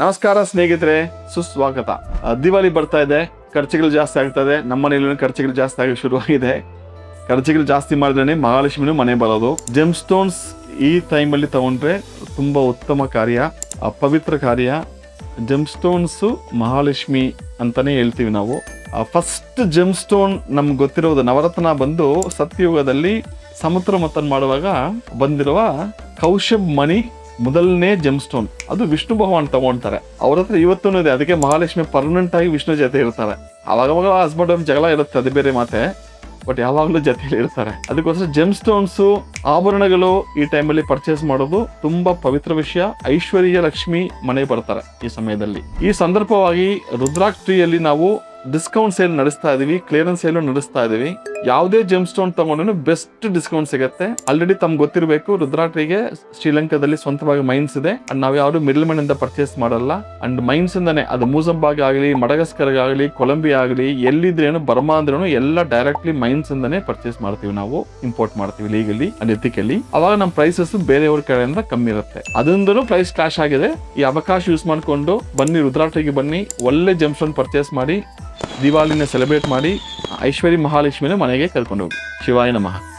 ನಮಸ್ಕಾರ ಸ್ನೇಹಿತರೆ, ಸುಸ್ವಾಗತ. ದಿವಾಲಿ ಬರ್ತಾ ಇದೆ. ಖರ್ಚುಗಳು ಜಾಸ್ತಿ ಆಗ್ತಾ ಇದೆ ನಮ್ಮ ಮನೆಯಲ್ಲಿ ಖರ್ಚುಗಳು ಜಾಸ್ತಿ ಆಗಿ ಶುರುವಾಗಿದೆ. ಖರ್ಚುಗಳು ಜಾಸ್ತಿ ಮಾಡಿದ್ರೆ ಮಹಾಲಕ್ಷ್ಮಿನೂ ಮನೆ ಬರೋದು. ಜೆಮ್ ಸ್ಟೋನ್ಸ್ ಈ ಟೈಮಲ್ಲಿ ತಗೊಂಡ್ರೆ ತುಂಬಾ ಉತ್ತಮ ಕಾರ್ಯ ಪವಿತ್ರ ಕಾರ್ಯ. ಜೆಮ್ ಸ್ಟೋನ್ಸು ಮಹಾಲಕ್ಷ್ಮಿ ಅಂತಾನೆ ಹೇಳ್ತೀವಿ ನಾವು. ಫಸ್ಟ್ ಜೆಮ್ ಸ್ಟೋನ್ ನಮ್ಗೆ ಗೊತ್ತಿರೋದು ನವರತ್ನ ಬಂದು ಸತ್ಯಯುಗದಲ್ಲಿ ಸಮುದ್ರ ಮತನ್ ಮಾಡುವಾಗ ಬಂದಿರುವ ಕೌಶಬ್ ಮಣಿ ಮೊದಲನೇ ಜಮ್ ಸ್ಟೋನ್ ಅದು ವಿಷ್ಣು ಭಗವಾನ್ ತಗೊಂತಾರೆ ಅವ್ರ ಹತ್ರ ಇವತ್ತೂ ಇದೆ. ಅದಕ್ಕೆ ಮಹಾಲಕ್ಷ್ಮಿ ಪರ್ಮನೆಂಟ್ ಆಗಿ ವಿಷ್ಣು ಜೊತೆ ಇರ್ತಾರೆ. ಅವಾಗವಾಗ ಹಸ್ಬೆಂಡ್ ಅವ್ರ ಜಗಳ ಇರುತ್ತೆ, ಅದು ಬೇರೆ ಮಾತೆ. ಬಟ್ ಯಾವಾಗಲೂ ಜೊತೆಲಿ ಇರ್ತಾರೆ. ಅದಕ್ಕೋಸ್ಕರ ಜೆಮ್ ಸ್ಟೋನ್ಸು ಆಭರಣಗಳು ಈ ಟೈಮಲ್ಲಿ ಪರ್ಚೇಸ್ ಮಾಡೋದು ತುಂಬಾ ಪವಿತ್ರ ವಿಷಯ. ಐಶ್ವರ್ಯ ಲಕ್ಷ್ಮಿ ಮನೆ ಬರ್ತಾರೆ ಈ ಸಮಯದಲ್ಲಿ. ಈ ಸಂದರ್ಭವಾಗಿ ರುದ್ರಾಕ್ಷಿಯಲ್ಲಿ ನಾವು ಡಿಸ್ಕೌಂಟ್ ಸೇಲ್ ನಡೆಸ್ತಾ ಇದೀವಿ, ಕ್ಲಿಯರೆನ್ಸ್ ಸೇಲ್ ನಡೆಸ್ತಾ ಇದೀವಿ. ಯಾವುದೇ ಜೆಮ್ ಸ್ಟೋನ್ ತಗೊಂಡ್ರು ಬೆಸ್ಟ್ ಡಿಸ್ಕೌಂಟ್ ಸಿಗುತ್ತೆ. ಆಲ್ರೆಡಿ ತಮ್ಗೆ ಗೊತ್ತಿರಬೇಕು, ರುದ್ರಾಟ್ರಿಗೆ ಶ್ರೀಲಂಕಾದಲ್ಲಿ ಸ್ವಂತವಾಗಿ ಮೈನ್ಸ್ ಇದೆ. ಅಂಡ್ ನಾವು ಯಾರು ಮಿಡಲ್ ಮೆನ್ ಇಂದ ಪರ್ಚೇಸ್ ಮಾಡಲ್ಲ. ಅಂಡ್ ಮೈನ್ಸ್ ಇಂದಾನೆ ಅದು ಮೂಸಂಬಾಗ್ ಆಗಲಿ ಮಡಗಸ್ಕರ್ ಆಗಲಿ ಕೊಲಂಬಿಯಾ ಆಗಲಿ, ಎಲ್ಲಿದ್ರೇನು ಬರ್ಮಾ ಅಂದ್ರೇನು ಎಲ್ಲ ಡೈರೆಕ್ಟ್ಲಿ ಮೈನ್ಸ್ ಇಂದಾನೆ ಪರ್ಚೇಸ್ ಮಾಡ್ತೀವಿ ನಾವು ಇಂಪೋರ್ಟ್ ಮಾಡ್ತೀವಿ ಲೀಗಲಿ ಅಂಡ್ ಎಥಿಕಲಿ ಅವಾಗ ನಮ್ಮ ಪ್ರೈಸಸ್ ಬೇರೆಯವ್ರ ಕಡೆಯಿಂದ ಕಮ್ಮಿ ಇರುತ್ತೆ. ಅದೊಂದೂ ಪ್ರೈಸ್ ಕ್ಲಾಶ್ ಆಗಿದೆ. ಈ ಅವಕಾಶ ಯೂಸ್ ಮಾಡಿಕೊಂಡು ಬನ್ನಿ, ರುದ್ರಾಟ್ರಿಗೆ ಬನ್ನಿ, ಒಳ್ಳೆ ಜಂಪ್ಸ್ಟೋನ್ ಪರ್ಚೇಸ್ ಮಾಡಿ ದಿವಾಲಿನ ಸೆಲೆಬ್ರೇಟ್ ಮಾಡಿ ಐಶ್ವರ್ಯ ಮಹಾಲಕ್ಷ್ಮಿನ ಮನೆಗೆ ಕರ್ಕೊಂಡು ಹೋಗಿ. ಶಿವಾಯ ನಮಃ.